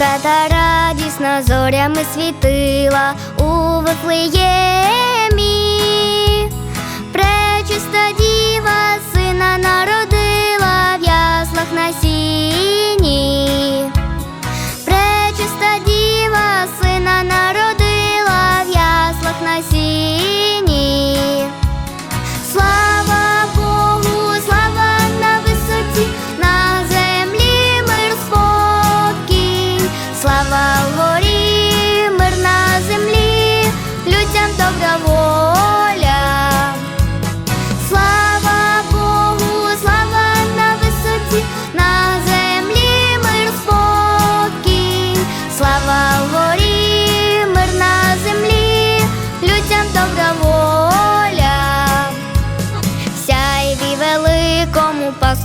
Зірка та радісна зорями світила у Вифлеємі пречиста діва сина народила в яслах на сіні, пречиста діва сина народила в яслах на сіні.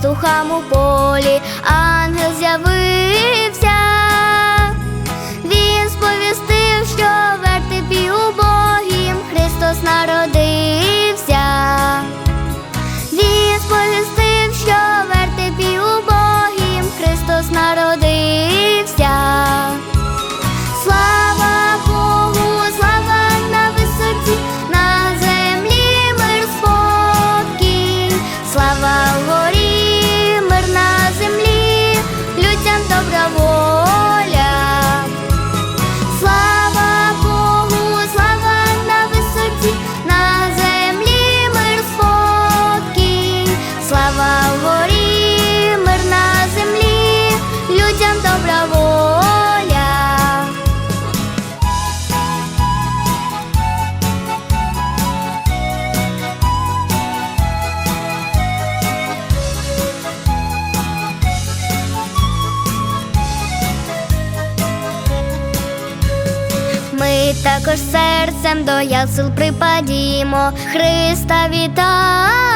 пастухам у полі, ангел з'явився. також серцем до ясел припадімо, Христа вітаємо.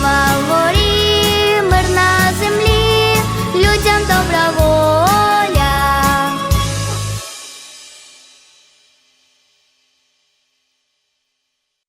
love